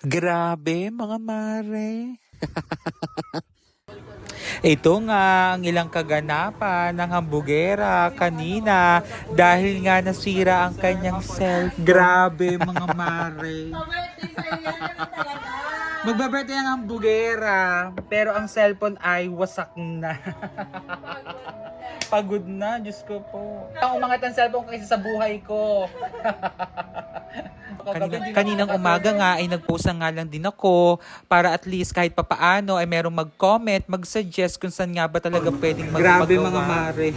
Grabe, mga mare. Ito nga ang ilang kaganapan ng hambugera kanina dahil nga nasira ang kanyang self. Grabe, mga mare. Magbabirthday ang hambugera, pero ang cellphone ay wasak na. Pagod na, Diyos ko po. Ang umangat ang cellphone kaysa sa buhay ko. Kanina, kaninang umaga nga ay nag-post na nga lang din ako para at least kahit papaano ay merong mag-comment, mag-suggest kung saan nga ba talaga pwedeng mag Grabe mga mare.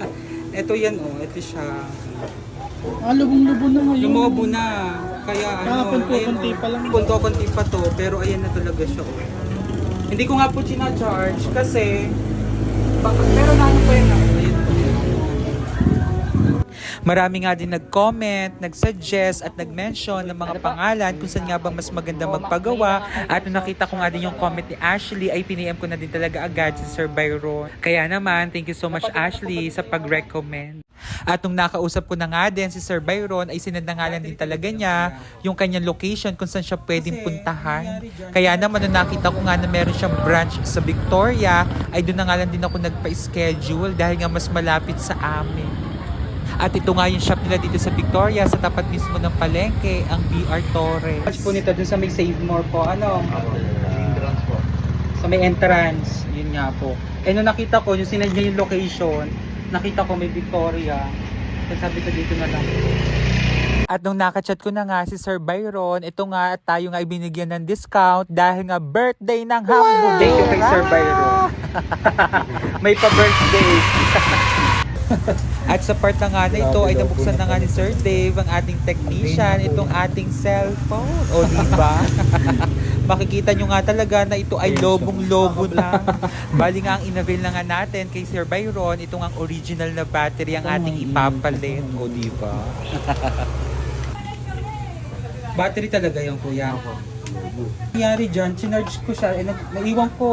ito yan oh, ito siya. Ah, lubong-lubo na ngayon. Lumobo na. Kaya ano, Kahapon po, ayun, konti oh. pa lang. Punto konti pa to, pero ayan na talaga siya oh. Hindi ko nga po charge kasi baka, pero na ano pa yun ah. Marami nga din nag-comment, nag-suggest at nag-mention ng mga pangalan kung saan nga ba mas maganda magpagawa. At nung nakita ko nga din yung comment ni Ashley ay piniem ko na din talaga agad si Sir Byron. Kaya naman, thank you so much Ashley sa pag-recommend. At nung nakausap ko na nga din si Sir Byron ay sinad na nga lang din talaga niya yung kanyang location kung saan siya pwedeng puntahan. Kaya naman nung nakita ko nga na meron siyang branch sa Victoria ay doon na nga lang din ako nagpa-schedule dahil nga mas malapit sa amin. At ito nga yung shop nila dito sa Victoria, sa tapat mismo ng palengke, ang BR Torres. Touch po nito dun sa may Save More po. Ano? Sa may entrance. Yun nga po. Eh nung nakita ko, yung sinad niya yung location, nakita ko may Victoria. So sabi ko dito na lang. At nung nakachat ko na nga si Sir Byron, ito nga at tayo nga ibinigyan ng discount dahil nga birthday ng hamburger. Thank you kay Sir Byron. may pa-birthday. At sa part na nga na ito ay nabuksan na nga ni Sir Dave, ang ating technician, itong ating cellphone. O diba? Makikita nyo nga talaga na ito ay lobong-lobo na. Bali nga ang inavail na nga natin kay Sir Byron, itong ang original na battery ang ating ipapalit. O diba? Battery talaga yung kuya. Nangyari dyan, chinarge ko siya. Eh, naiwan ko.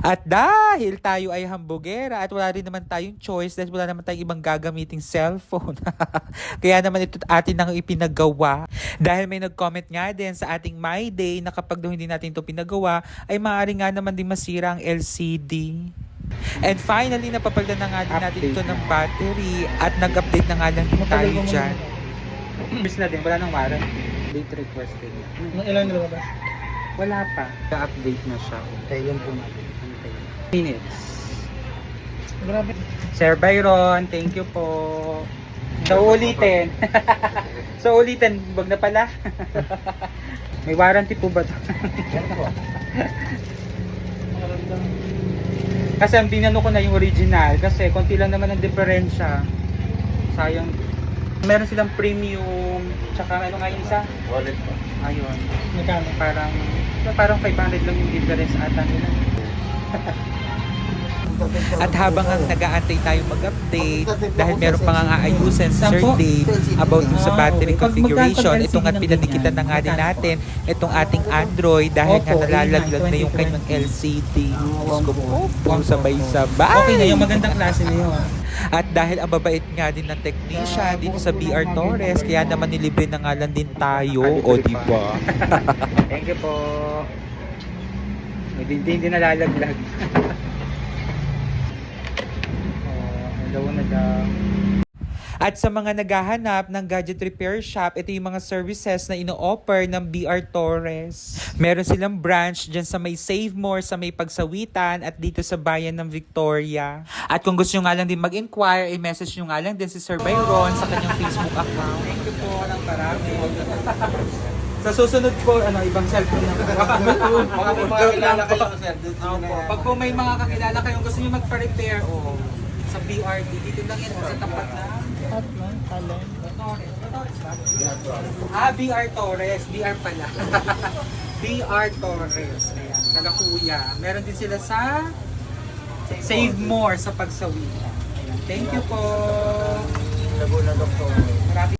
At dahil tayo ay hambugera at wala rin naman tayong choice dahil wala naman tayong ibang gagamiting cellphone. Kaya naman ito atin nang ipinagawa. Dahil may nag-comment nga din sa ating My Day na kapag daw hindi natin ito pinagawa ay maaari nga naman din masira ang LCD. And finally, napapalitan na nga din natin ito na. ng battery at nag-update na nga lang din tayo dyan. Miss na din, wala nang warranty. Date requested. Ilan na ba? Wala pa. update na siya. Kailan po natin? Minutes. Grabe. Sir Byron, thank you po. So ulitin. so ulitin, wag na pala. May warranty po ba to? kasi ang binano ko na yung original kasi konti lang naman ang diferensya. Sayang. Meron silang premium, tsaka ano nga yung isa? Wallet pa. Ayun. Magkano? Parang parang 500 lang yung difference ata nila. At habang ang nag-aantay tayo mag-update, dahil meron pa nga aayusin si Sir? Dave about dun sa Ah, battery configuration, magkakaroon ito nga ng pinanikitan na nga din natin itong ating Android dahil nga nalalaglag na 89, yung kanyang 2020. LCD. Diyos ko po, Opo. puro sabay-sabay. Okay na yung magandang klase na yun. At dahil ang babait nga din ng technician dito sa BR Torres, kaya naman nilibre na nga lang din tayo. O diba? Thank you po. Hindi hindi nalalaglag. oh, hello na daw. At sa mga naghahanap ng gadget repair shop, ito yung mga services na ino-offer ng BR Torres. Meron silang branch dyan sa may Save More, sa may Pagsawitan, at dito sa bayan ng Victoria. At kung gusto nyo nga lang din mag-inquire, i-message nyo nga lang din si Sir Byron sa kanyang Facebook account. Thank you po ng marami. Sa susunod po, ano, ibang cellphone na. Baka, baka po makakilala kayo, sir. Opo. Pag po may mga kakilala kayong gusto nyo magpa-repair, o sa BRD, dito lang yan, sa tapat na. Hotman, talent. Torres. Torres ba? Ah, BR Torres. BR pala. BR Torres. Ayan, Kalakuya. Meron din sila sa Save More sa pagsawi. Ayan. Thank you po. Laguna, doktor.